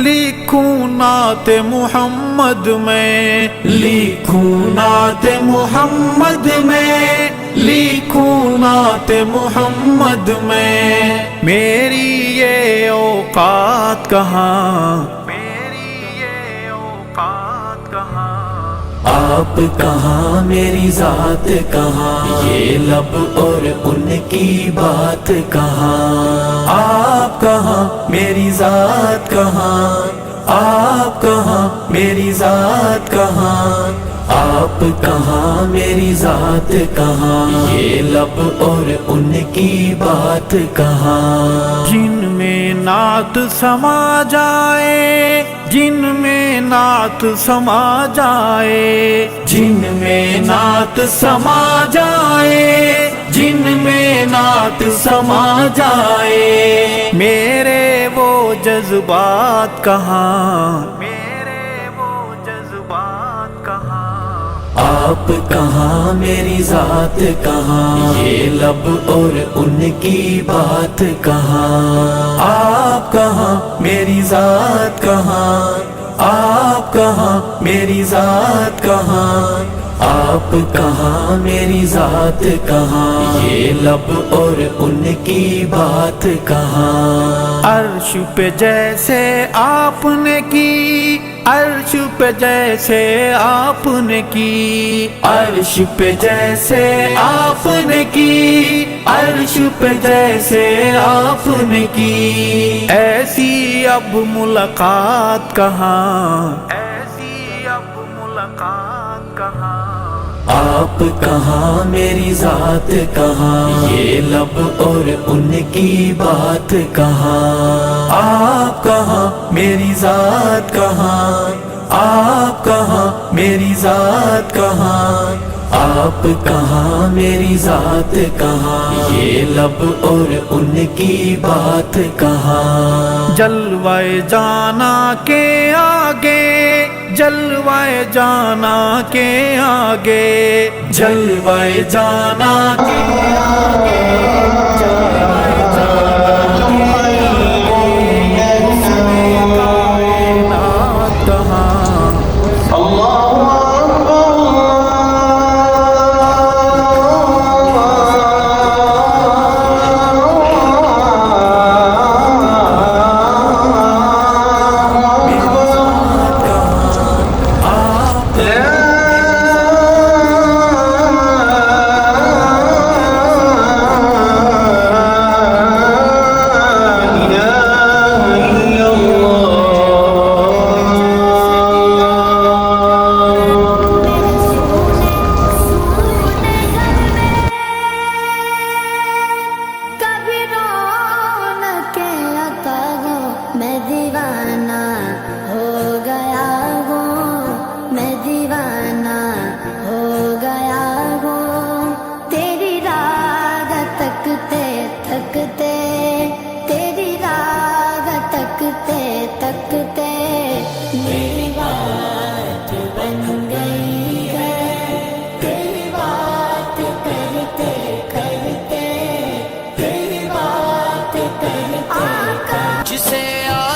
لکھوں نعت محمد میں، لکھوں نعت محمد میں، لکھوں نعت محمد میں۔ میری یہ اوقات کہاں آپ کہاں میری ذات کہاں؟ یہ لب اور ان کی بات کہاں؟ آپ کہاں میری ذات کہاں؟ آپ کہاں میری ذات کہاں؟ آپ کہاں میری ذات کہاں؟ یہ لب اور ان کی بات کہاں؟ جن میں نعت سما جائے جن میں نعت سما جائے، جن میں نعت سما جائے، جن میں نعت سما جائے۔ میرے وہ جذبات کہاں؟ میرے وہ جذبات کہاں؟ آپ کہاں میری ذات کہاں؟ یہ لب اور ان کی بات کہاں؟ آپ کہاں میری ذات کہاں؟ آپ کہاں میری ذات کہاں؟ آپ کہاں میری ذات کہاں؟ یہ لب اور ان کی بات کہاں؟ عرش پہ جیسے آپ نے کی عرش پہ جیسے آپ نے کی، عرش پہ جیسے آپ نے کی، عرش پہ جیسے آپ نے کی۔ ایسی اب ملاقات کہاں؟ آپ کہاں میری ذات کہاں؟ یہ لب اور ان کی بات کہاں؟ آپ کہاں میری ذات کہاں؟ آپ کہاں میری ذات کہاں؟ آپ کہاں میری ذات کہاں؟ یہ لب اور ان کی بات کہاں؟ جلوائے جانا کے آگے جلوائے جانا کے آگے۔ جلوائے جانا کے تکتے تیری راگ تکتے تکتے میری بات بن گئی ہے تیری بات کرتے کرتے تیری بات کرتے جسے آدم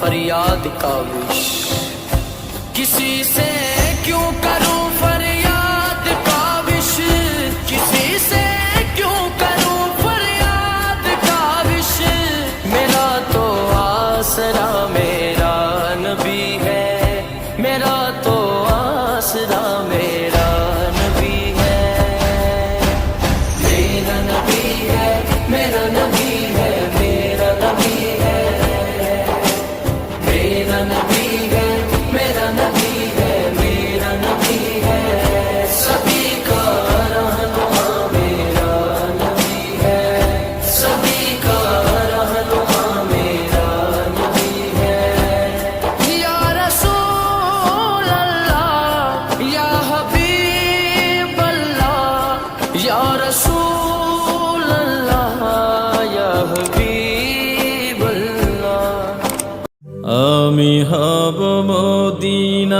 فریاد کاوش کسی سے کیوں کروں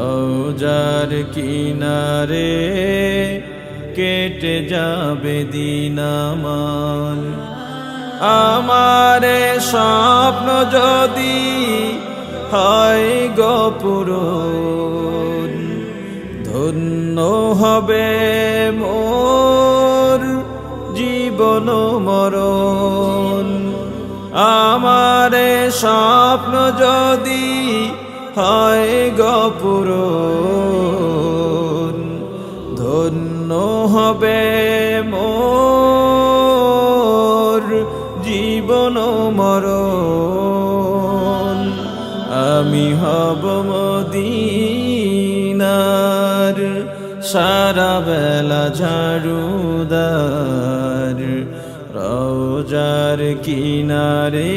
রোজার কিনারে কেটে যাবে দিন আমার। আমারে স্বপ্ন যদি হয় গপুর ধন্য হবে মোর জীবন মরণ। আমারে স্বপ্ন যদি হয় গপুর ধন্য হবে মোর জীবন মরণ। আমি হব মদিনার সারা বেলা ঝাড়ুদার রোজার কিনারে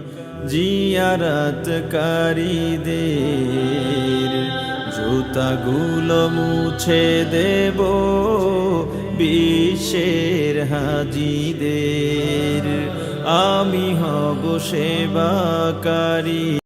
জিয়ারতকারীদের জুতাগুলো মুছে দেব বিশ্বের হাজিদের। আমি হব সেবাকারী।